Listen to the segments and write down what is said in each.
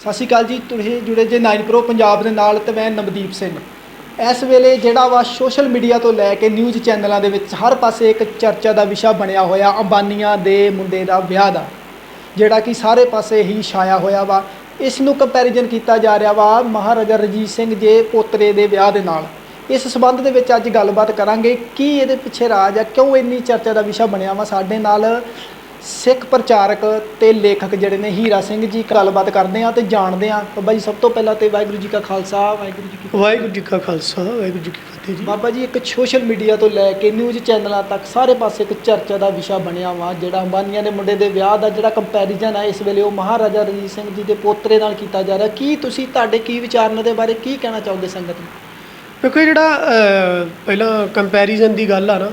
ਸਤਿ ਸ਼੍ਰੀ ਅਕਾਲ ਜੀ, ਤੁਸੀਂ ਜੁੜੇ ਜੇ 9 ਪ੍ਰੋ ਪੰਜਾਬ ਦੇ ਨਾਲ ਤੇ ਮੈਂ ਨਵਦੀਪ ਸਿੰਘ। ਇਸ ਵੇਲੇ ਜਿਹੜਾ ਵਾ ਸੋਸ਼ਲ ਮੀਡੀਆ ਤੋਂ ਲੈ ਕੇ ਨਿਊਜ਼ ਚੈਨਲਾਂ ਦੇ ਵਿੱਚ ਹਰ ਪਾਸੇ ਇੱਕ ਚਰਚਾ ਦਾ ਵਿਸ਼ਾ ਬਣਿਆ ਹੋਇਆ ਅੰਬਾਨੀਆਂ ਦੇ ਮੁੰਡੇ ਦਾ ਵਿਆਹ ਦਾ, ਜਿਹੜਾ ਕਿ ਸਾਰੇ ਪਾਸੇ ਹੀ ਛਾਇਆ ਹੋਇਆ ਵਾ। ਇਸ ਨੂੰ ਕੰਪੈਰੀਜ਼ਨ ਕੀਤਾ ਜਾ ਰਿਹਾ ਵਾ ਮਹਾਰਾਜਾ ਰਣਜੀਤ ਸਿੰਘ ਜੇ ਪੋਤਰੇ ਦੇ ਵਿਆਹ ਦੇ ਨਾਲ। ਇਸ ਸਬੰਧ ਦੇ ਵਿੱਚ ਅੱਜ ਗੱਲਬਾਤ ਕਰਾਂਗੇ, ਕੀ ਇਹਦੇ ਪਿੱਛੇ ਰਾਜ ਆ, ਕਿਉਂ ਇੰਨੀ ਚਰਚਾ ਦਾ ਵਿਸ਼ਾ ਬਣਿਆ ਵਾ ਸਾਡੇ ਨਾਲ? ਸਿੱਖ ਪ੍ਰਚਾਰਕ ਤੇ ਲੇਖਕ ਜਿਹੜੇ ਨੇ ਹੀਰਾ ਸਿੰਘ ਜੀ ਗੱਲਬਾਤ ਕਰਦੇ ਆ ਤੇ ਜਾਣਦੇ ਆ ਬਾਬਾ ਜੀ ਸਭ ਤੋਂ ਪਹਿਲਾਂ ਤੇ ਵਾਹਿਗੁਰੂ ਜੀ ਕਾ ਖਾਲਸਾ ਵਾਹਿਗੁਰੂ ਜੀ ਕੀ। ਵਾਹਿਗੁਰੂ ਜੀ ਕਾ ਖਾਲਸਾ ਵਾਹਿਗੁਰੂ ਜੀ ਕੀ ਫਤਿਹ ਜੀ। ਬਾਬਾ ਜੀ ਇੱਕ ਸੋਸ਼ਲ ਮੀਡੀਆ ਤੋਂ ਲੈ ਕੇ ਨਿਊਜ਼ ਚੈਨਲਾਂ ਤੱਕ ਸਾਰੇ ਪਾਸੇ ਇੱਕ ਚਰਚਾ ਦਾ ਵਿਸ਼ਾ ਬਣਿਆ ਵਾ ਜਿਹੜਾ ਅੰਬਾਨੀਆਂ ਦੇ ਮੁੰਡੇ ਦੇ ਵਿਆਹ ਦਾ ਜਿਹੜਾ ਕੰਪੈਰੀਜ਼ਨ ਹੈ ਇਸ ਵੇਲੇ ਉਹ ਮਹਾਰਾਜਾ ਰਣਜੀਤ ਸਿੰਘ ਜੀ ਦੇ ਪੋਤਰੇ ਨਾਲ ਕੀਤਾ ਜਾ ਰਿਹਾ। ਕੀ ਤੁਸੀਂ ਤੁਹਾਡੇ ਕੀ ਵਿਚਾਰ ਨੇ ਦੇ ਬਾਰੇ ਕੀ ਕਹਿਣਾ ਚਾਹੋਗੇ ਸੰਗਤ ਨੂੰ? ਇਹ ਜਿਹੜਾ ਪਹਿਲਾਂ ਕੰਪੈਰੀਜ਼ਨ ਦੀ ਗੱਲ ਆ ਨਾ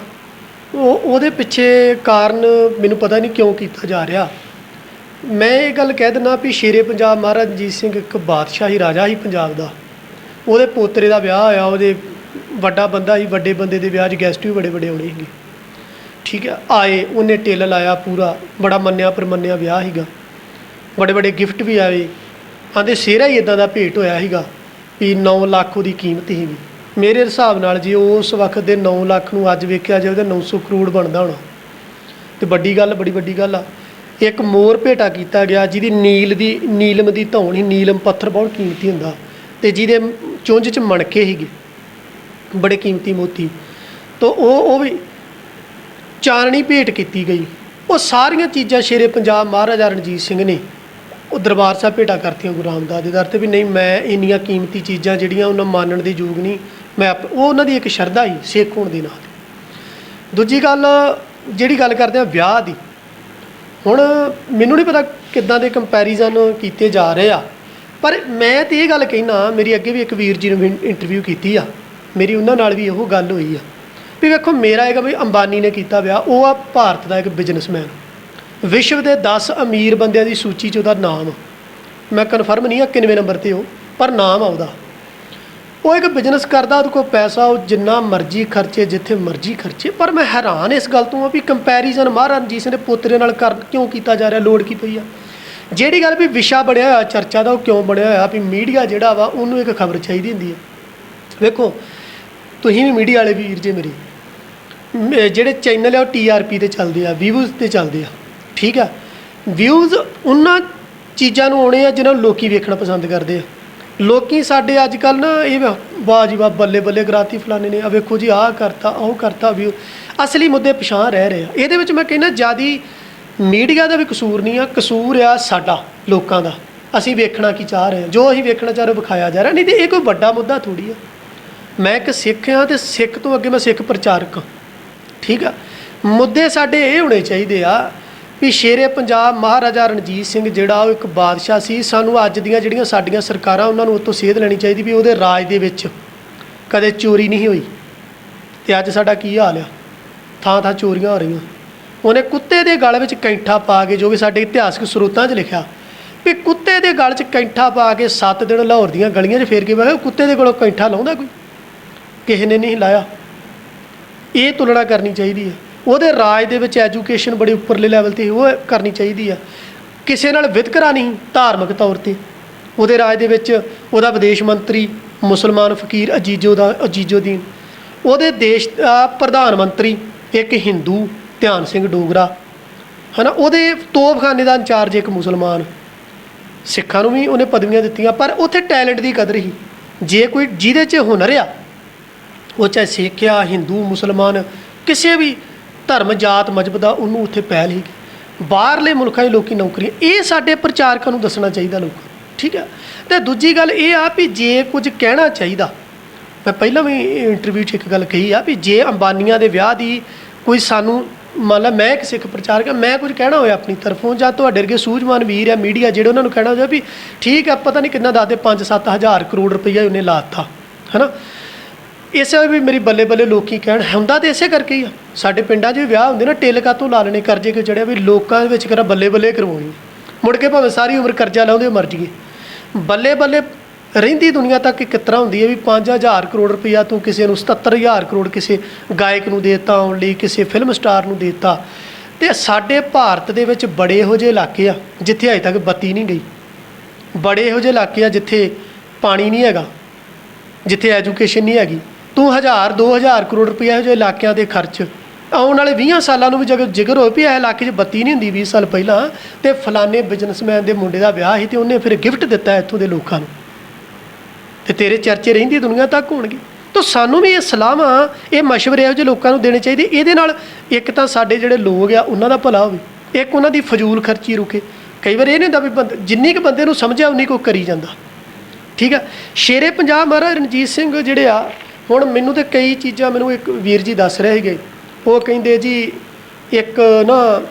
ਉਹ ਉਹਦੇ ਪਿੱਛੇ ਕਾਰਨ ਮੈਨੂੰ ਪਤਾ ਨਹੀਂ ਕਿਉਂ ਕੀਤਾ ਜਾ ਰਿਹਾ। ਮੈਂ ਇਹ ਗੱਲ ਕਹਿ ਦਿੰਦਾ ਵੀ ਸ਼ੇਰੇ ਪੰਜਾਬ ਮਹਾਰਾਜ ਰਣਜੀਤ ਸਿੰਘ ਇੱਕ ਬਾਦਸ਼ਾਹੀ ਰਾਜਾ ਸੀ ਪੰਜਾਬ ਦਾ। ਉਹਦੇ ਪੋਤਰੇ ਦਾ ਵਿਆਹ ਹੋਇਆ, ਉਹਦੇ ਵੱਡਾ ਬੰਦਾ ਸੀ, ਵੱਡੇ ਬੰਦੇ ਦੇ ਵਿਆਹ 'ਚ ਗੈਸਟ ਵੀ ਬੜੇ ਬੜੇ ਆਉਣੇ ਸੀਗੇ। ਠੀਕ ਹੈ, ਆਏ, ਉਹਨੇ ਟੇਲ ਲਾਇਆ ਪੂਰਾ, ਬੜਾ ਮੰਨਿਆ ਪਰਮੰਨਿਆ ਵਿਆਹ ਸੀਗਾ। ਬੜੇ ਬੜੇ ਗਿਫਟ ਵੀ ਆਏ। ਆਂਦੇ ਸਿਹਰਾ ਹੀ ਇਦਾਂ ਦਾ ਭੇਟ ਹੋਇਆ ਸੀਗਾ ਵੀ 9 ਲੱਖ ਉਹਦੀ ਕੀਮਤ ਸੀਗੀ ਮੇਰੇ ਹਿਸਾਬ ਨਾਲ ਜੀ ਉਸ ਵਕਤ ਦੇ 9 ਲੱਖ ਨੂੰ ਅੱਜ ਵੇਖਿਆ ਜਾਵੇ ਤਾਂ 900 ਕਰੋੜ ਬਣਦਾ ਹੋਣਾ। ਤੇ ਵੱਡੀ ਗੱਲ, ਬੜੀ ਵੱਡੀ ਗੱਲ ਆ। ਇੱਕ ਮੋਰ ਭੇਟਾ ਕੀਤਾ ਗਿਆ ਜਿਹਦੀ ਨੀਲ ਦੀ, ਨੀਲਮ ਦੀ ਧੌਣ ਹੀ ਨੀਲਮ ਪੱਥਰ ਬਹੁਤ ਕੀਮਤੀ ਹੁੰਦਾ। ਤੇ ਜਿਹਦੇ ਚੁੰਝ ਚ ਮਣਕੇ ਸੀਗੇ। ਬੜੇ ਕੀਮਤੀ ਮੋਤੀ। ਤੋਂ ਉਹ ਉਹ ਵੀ ਚਾਨਣੀ ਭੇਟ ਕੀਤੀ ਗਈ। ਉਹ ਸਾਰੀਆਂ ਚੀਜ਼ਾਂ ਸ਼ੇਰੇ ਪੰਜਾਬ ਮਹਾਰਾਜਾ ਰਣਜੀਤ ਸਿੰਘ ਨੇ ਉਹ ਦਰਬਾਰ ਸਾਹਿਬ ਭੇਟਾ ਕਰਤੀਆਂ ਗੁਰੂ ਰਾਮਦਾਸ ਦੇ ਦਰ ਤੇ ਵੀ ਨਹੀਂ, ਮੈਂ ਇੰਨੀਆਂ ਕੀਮਤੀ ਚੀਜ਼ਾਂ ਜਿਹੜੀਆਂ ਉਹਨਾਂ ਮੰਨਣ ਦੀ ਯੋਗ ਨਹੀਂ। ਮੈਂ ਉਹ ਉਹਨਾਂ ਦੀ ਇੱਕ ਸ਼ਰਧਾ ਹੀ ਸਿੱਖ ਹੋਣ ਦੇ ਨਾਲ ਦੂਜੀ ਗੱਲ, ਜਿਹੜੀ ਗੱਲ ਕਰਦੇ ਆ ਵਿਆਹ ਦੀ, ਹੁਣ ਮੈਨੂੰ ਨਹੀਂ ਪਤਾ ਕਿੱਦਾਂ ਦੇ ਕੰਪੈਰੀਜ਼ਨ ਕੀਤੇ ਜਾ ਰਹੇ ਆ, ਪਰ ਮੈਂ ਤੇ ਇਹ ਗੱਲ ਕਹਿਣਾ, ਮੇਰੀ ਅੱਗੇ ਵੀ ਇੱਕ ਵੀਰ ਜੀ ਨੂੰ ਇੰਟਰਵਿਊ ਕੀਤੀ ਆ, ਮੇਰੀ ਉਹਨਾਂ ਨਾਲ ਵੀ ਇਹੋ ਗੱਲ ਹੋਈ ਆ, ਵੀ ਵੇਖੋ ਮੇਰਾ ਹੈਗਾ ਵੀ ਅੰਬਾਨੀ ਨੇ ਕੀਤਾ ਵਿਆਹ, ਉਹ ਆ ਭਾਰਤ ਦਾ ਇੱਕ ਬਿਜ਼ਨਸਮੈਨ ਵਿਸ਼ਵ ਦੇ 10 ਅਮੀਰ ਬੰਦਿਆਂ ਦੀ ਸੂਚੀ 'ਚ ਉਹਦਾ ਨਾਮ ਆ। ਮੈਂ ਕਨਫਰਮ ਨਹੀਂ ਆ ਕਿੰਨਵੇਂ ਨੰਬਰ ਤੇ ਉਹ, ਪਰ ਨਾਮ ਆ ਉਹਦਾ ਉਹ ਇੱਕ ਬਿਜ਼ਨਸ ਕਰਦਾ, ਉਹਦੇ ਕੋਲ ਪੈਸਾ, ਉਹ ਜਿੰਨਾ ਮਰਜ਼ੀ ਖਰਚੇ, ਜਿੱਥੇ ਮਰਜ਼ੀ ਖਰਚੇ, ਪਰ ਮੈਂ ਹੈਰਾਨ ਇਸ ਗੱਲ ਤੋਂ ਆ ਵੀ ਕੰਪੈਰੀਜ਼ਨ ਮਹਾਰਾਜ ਰਣਜੀਤ ਸਿੰਘ ਦੇ ਪੋਤਰੇ ਨਾਲ ਕਰ, ਕਿਉਂ ਕੀਤਾ ਜਾ ਰਿਹਾ, ਲੋੜ ਕੀ ਪਈ ਆ? ਜਿਹੜੀ ਗੱਲ ਵੀ ਵਿਸ਼ਾ ਬਣਿਆ ਹੋਇਆ, ਚਰਚਾ ਦਾ ਉਹ ਕਿਉਂ ਬਣਿਆ ਹੋਇਆ, ਵੀ ਮੀਡੀਆ ਜਿਹੜਾ ਵਾ, ਉਹਨੂੰ ਇੱਕ ਖਬਰ ਚਾਹੀਦੀ ਹੁੰਦੀ ਹੈ ਵੇਖੋ, ਤੁਸੀਂ ਵੀ ਮੀਡੀਆ ਵਾਲੇ ਵੀਰ ਜੇ ਮੇਰੇ। ਮ- ਜਿਹੜੇ ਚੈਨਲ ਆ, ਉਹ ਟੀਆਰਪੀ ਤੇ ਚੱਲਦੇ ਆ ਵਿਊਜ਼ ਤੇ ਚੱਲਦੇ ਆ, ਠੀਕ ਆ? ਵਿਊਜ਼ ਉਹਨਾਂ ਚੀਜ਼ਾਂ ਨੂੰ ਆਉਣੇ ਆ, ਜਿਹਨਾਂ ਨੂੰ ਲੋਕੀ ਵੇਖਣਾ ਪਸੰਦ ਕਰਦੇ ਆ। ਲੋਕੀ ਸਾਡੇ ਅੱਜ ਕੱਲ ਨਾ ਇਹ ਵਾਹ ਜੀ ਵਾਹ, ਬੱਲੇ ਬੱਲੇ ਗਰਾਤੀ ਫਲਾਣੇ ਨੇ ਆ ਵੇਖੋ ਜੀ, ਆਹ ਕਰਤਾ, ਉਹ ਕਰਤਾ ਵੀ ਅਸਲੀ ਮੁੱਦੇ ਪਛਾਣ ਰਹਿ ਰਹੇ ਆ। ਇਹਦੇ ਵਿੱਚ ਮੈਂ ਕਹਿੰਦਾ ਜਿਆਦੀ ਮੀਡੀਆ ਦਾ ਵੀ ਕਸੂਰ ਨਹੀਂ ਆ, ਕਸੂਰ ਆ ਸਾਡਾ, ਲੋਕਾਂ ਦਾ। ਅਸੀਂ ਵੇਖਣਾ ਕੀ ਚਾਹ ਰਹੇ ਹਾਂ ਜੋ ਅਸੀਂ ਵੇਖਣਾ ਚਾਹ ਰਹੇ ਉਹ ਵਿਖਾਇਆ ਜਾ ਰਿਹਾ। ਨਹੀਂ ਤੇ ਇਹ ਕੋਈ ਵੱਡਾ ਮੁੱਦਾ ਥੋੜੀ ਆ। ਮੈਂ ਇੱਕ ਸਿੱਖ ਹਾਂ ਤੇ ਸਿੱਖ ਤੋਂ ਅੱਗੇ ਮੈਂ ਸਿੱਖ ਪ੍ਰਚਾਰਕ ਹਾਂ। ਠੀਕ ਆ? ਮੁੱਦੇ ਸਾਡੇ ਇਹ ਹੋਣੇ ਚਾਹੀਦੇ ਆ ਵੀ ਸ਼ੇਰੇ ਪੰਜਾਬ ਮਹਾਰਾਜਾ ਰਣਜੀਤ ਸਿੰਘ ਜਿਹੜਾ ਉਹ ਇੱਕ ਬਾਦਸ਼ਾਹ ਸੀ, ਸਾਨੂੰ ਅੱਜ ਦੀਆਂ ਜਿਹੜੀਆਂ ਸਾਡੀਆਂ ਸਰਕਾਰਾਂ ਉਹਨਾਂ ਨੂੰ ਉਤੋਂ ਸੇਧ ਲੈਣੀ ਚਾਹੀਦੀ ਵੀ ਉਹਦੇ ਰਾਜ ਦੇ ਵਿੱਚ ਕਦੇ ਚੋਰੀ ਨਹੀਂ ਹੋਈ। ਤੇ ਅੱਜ ਸਾਡਾ ਕੀ ਹਾਲ ਆ? ਥਾਂ ਥਾਂ ਚੋਰੀਆਂ ਹੋ ਰਹੀਆਂ। ਉਹਨੇ ਕੁੱਤੇ ਦੇ ਗਲ ਵਿੱਚ ਕੈਂਠਾ ਪਾ ਕੇ, ਜੋ ਕਿ ਸਾਡੇ ਇਤਿਹਾਸਕ ਸਰੋਤਾਂ 'ਚ ਲਿਖਿਆ, ਵੀ ਕੁੱਤੇ ਦੇ ਗਲ 'ਚ ਕੈਂਠਾ ਪਾ ਕੇ 7 ਦਿਨ ਲਾਹੌਰ ਦੀਆਂ ਗਲੀਆਂ 'ਚ ਫੇਰ ਕੇ ਬਹਿ ਕੁੱਤੇ ਦੇ ਕੋਲੋਂ ਕੈਂਠਾ ਲਾਉਂਦਾ ਕੋਈ? ਕਿਸੇ ਨੇ ਨਹੀਂ ਲਾਇਆ। ਇਹ ਤੁਲਨਾ ਕਰਨੀ ਚਾਹੀਦੀ ਹੈ। ਉਹਦੇ ਰਾਜ ਦੇ ਵਿੱਚ ਐਜੂਕੇਸ਼ਨ ਬੜੇ ਉੱਪਰਲੇ ਲੈਵਲ ਤੇ ਉਹ ਕਰਨੀ ਚਾਹੀਦੀ ਆ। ਕਿਸੇ ਨਾਲ ਵਿਤਕਰਾ ਨਹੀਂ ਧਾਰਮਿਕ ਤੌਰ ਤੇ। ਉਹਦੇ ਰਾਜ ਦੇ ਵਿੱਚ ਉਹਦਾ ਵਿਦੇਸ਼ ਮੰਤਰੀ ਮੁਸਲਮਾਨ ਫਕੀਰ ਅਜੀਜ਼ੋ ਦਾ ਅਜੀਜ਼ੋਦੀਨ ਉਹਦੇ ਦੇਸ਼ ਦਾ ਪ੍ਰਧਾਨ ਮੰਤਰੀ ਇੱਕ ਹਿੰਦੂ, ਧਿਆਨ ਸਿੰਘ ਡੋਗਰਾ। ਹਨਾ, ਉਹਦੇ ਤੋਪਖਾਨੇ ਦਾ ਇੰਚਾਰਜ ਇੱਕ ਮੁਸਲਮਾਨ। ਸਿੱਖਾਂ ਨੂੰ ਵੀ ਉਹਨੇ ਪਦਵੀਆਂ ਦਿੱਤੀਆਂ, ਪਰ ਉੱਥੇ ਟੈਲੈਂਟ ਦੀ ਕਦਰ ਹੀ। ਜੇ ਕੋਈ ਜਿਹਦੇ 'ਚ ਹੁਨਰ ਆ, ਉਹ ਚਾਹੇ ਸਿੱਖ ਆ, ਹਿੰਦੂ, ਮੁਸਲਮਾਨ, ਕਿਸੇ ਵੀ ਧਰਮ, ਜਾਤ ਮਜਬ ਦਾ ਉਹਨੂੰ ਉੱਥੇ ਪਹਿਲ ਹੀ ਬਾਹਰਲੇ ਮੁਲਕਾਂ 'ਚ ਲੋਕੀ ਨੌਕਰੀਆਂ, ਇਹ ਸਾਡੇ ਪ੍ਰਚਾਰਕਾਂ ਨੂੰ ਦੱਸਣਾ ਚਾਹੀਦਾ ਲੋਕਾਂ ਨੂੰ, ਠੀਕ ਹੈ? ਤੇ ਦੂਜੀ ਗੱਲ ਇਹ ਆ ਵੀ ਜੇ ਕੁਝ ਕਹਿਣਾ ਚਾਹੀਦਾ, ਮੈਂ ਪਹਿਲਾਂ ਵੀ ਇੰਟਰਵਿਊ 'ਚ ਇੱਕ ਗੱਲ ਕਹੀ ਆ ਵੀ ਜੇ ਅੰਬਾਨੀਆਂ ਦੇ ਵਿਆਹ ਦੀ ਕੋਈ ਸਾਨੂੰ, ਮੰਨ ਲਾ ਮੈਂ ਇੱਕ ਸਿੱਖ ਪ੍ਰਚਾਰਕ ਮੈਂ ਕੁਝ ਕਹਿਣਾ ਹੋਇਆ ਆਪਣੀ ਤਰਫੋਂ ਜਾਂ ਤੁਹਾਡੇ ਵਰਗੇ ਸੂਝਵਾਨ ਵੀਰ ਆ, ਮੀਡੀਆ ਜਿਹੜੇ ਉਹਨਾਂ ਨੂੰ ਕਹਿਣਾ ਹੋਇਆ ਵੀ ਠੀਕ ਆ, ਪਤਾ ਨਹੀਂ ਕਿੰਨਾ ਦੱਸਦੇ 5-7 ਹਜ਼ਾਰ ਕਰੋੜ ਰੁਪਈਆ ਉਹਨੇ ਲਾਤਾ ਹਨਾ? ਇਸੇ ਵੀ ਮੇਰੀ ਬੱਲੇ ਬੱਲੇ ਲੋਕੀ ਕਹਿਣ, ਹੁੰਦਾ ਤੇ ਇਸੇ ਕਰਕੇ ਹੀ ਆ। ਸਾਡੇ ਪਿੰਡਾਂ 'ਚ ਵੀ ਵਿਆਹ ਹੁੰਦੇ ਨਾ ਟੇਲਕਾ ਤੋਂ ਲਾ ਲੈਣੇ, ਕਰਜ਼ੇ ਕਿ ਜਿਹੜੇ ਵੀ ਲੋਕਾਂ ਦੇ ਵਿੱਚ ਕਰਾ ਬੱਲੇ ਬੱਲੇ ਕਰਵਾਉਣੀ। ਮੁੜ ਕੇ ਭਾਵੇਂ ਸਾਰੀ ਉਮਰ ਕਰਜ਼ਾ ਲਾਉਂਦੇ ਮਰ ਜੀਏ ਬੱਲੇ ਬੱਲੇ ਰਹਿੰਦੀ ਦੁਨੀਆ ਤੱਕ ਇੱਕ ਤਰ੍ਹਾਂ ਹੁੰਦੀ ਹੈ ਵੀ 5000 ਕਰੋੜ ਰੁਪਈਆ ਤੂੰ ਕਿਸੇ ਨੂੰ 77000 ਕਰੋੜ ਕਿਸੇ ਗਾਇਕ ਨੂੰ ਦੇਤਾ, ਆਉਣ ਲਈ ਕਿਸੇ ਫਿਲਮ ਸਟਾਰ ਨੂੰ ਦੇਤਾ। ਤੇ ਸਾਡੇ ਭਾਰਤ ਦੇ ਵਿੱਚ ਬੜੇ ਇਹੋ ਜਿਹੇ ਇਲਾਕੇ ਆ, ਜਿੱਥੇ ਅਜੇ ਤੱਕ ਬੱਤੀ ਨਹੀਂ ਗਈ। ਬੜੇ ਇਹੋ ਜਿਹੇ ਇਲਾਕੇ ਆ ਜਿੱਥੇ ਪਾਣੀ ਨਹੀਂ ਹੈਗਾ, ਜਿੱਥੇ ਐਜੂਕੇਸ਼ਨ ਨਹੀਂ ਹੈਗੀ। ਤੂੰ 1000 2000 ਕਰੋੜ ਰੁਪਏ ਇਹੋ ਜਿਹੇ ਇਲਾਕਿਆਂ ਦੇ ਖਰਚ। ਆਉਣ ਵਾਲੇ 20 ਸਾਲਾਂ ਨੂੰ ਵੀ ਜਦੋਂ ਜ਼ਿਕਰ ਹੋਏ ਵੀ ਇਹ ਇਲਾਕੇ 'ਚ ਬੱਤੀ ਨਹੀਂ ਹੁੰਦੀ 20 ਸਾਲ ਪਹਿਲਾਂ ਤੇ ਫਲਾਣੇ ਬਿਜ਼ਨਸਮੈਨ ਦੇ ਮੁੰਡੇ ਦਾ ਵਿਆਹ ਸੀ ਤੇ ਉਹਨੇ ਫਿਰ ਗਿਫਟ ਦਿੱਤਾ ਇੱਥੋਂ ਦੇ ਲੋਕਾਂ ਨੂੰ। ਤੇ ਤੇਰੇ ਚਰਚੇ ਰਹਿੰਦੀ ਦੁਨੀਆ ਤੱਕ ਹੋਣਗੇ। ਤਾਂ ਸਾਨੂੰ ਵੀ ਇਹ ਸਲਾਹਾਂ, ਇਹ ਮਸ਼ਵਰੇ ਇਹੋ ਜਿਹੇ ਲੋਕਾਂ ਨੂੰ ਦੇਣੇ ਚਾਹੀਦੇ। ਇਹਦੇ ਨਾਲ ਇੱਕ ਤਾਂ ਸਾਡੇ ਜਿਹੜੇ ਲੋਕ ਆ, ਉਹਨਾਂ ਦਾ ਭਲਾ ਹੋਵੇ। ਇੱਕ ਉਹਨਾਂ ਦੀ ਫਜ਼ੂਲ ਖਰਚੀ ਰੁਕੇ। ਕਈ ਵਾਰ ਇਹ ਨਹੀਂ ਹੁੰਦਾ ਵੀ ਬੰਦ- ਜਿੰਨੀ ਕੁ ਬੰਦੇ ਨੂੰ ਸਮਝਿਆ, ਉਨੀ ਕੋ ਕਰੀ ਜਾਂਦਾ। ਠੀਕ ਆ? ਸ਼ੇਰੇ ਪੰਜਾਬ ਮਹਾਰਾਜ ਰਣਜੀਤ ਸਿੰਘ ਜਿਹੜੇ ਆ ਹੁਣ ਮੈਨੂੰ ਤੇ ਕਈ ਚੀਜ਼ਾਂ ਮੈਨੂੰ ਇੱਕ ਵੀਰ ਜੀ ਦੱਸ ਰਹੇ ਸੀਗੇ। ਉਹ ਕਹਿੰਦੇ ਜੀ, ਇੱਕ ਨਾ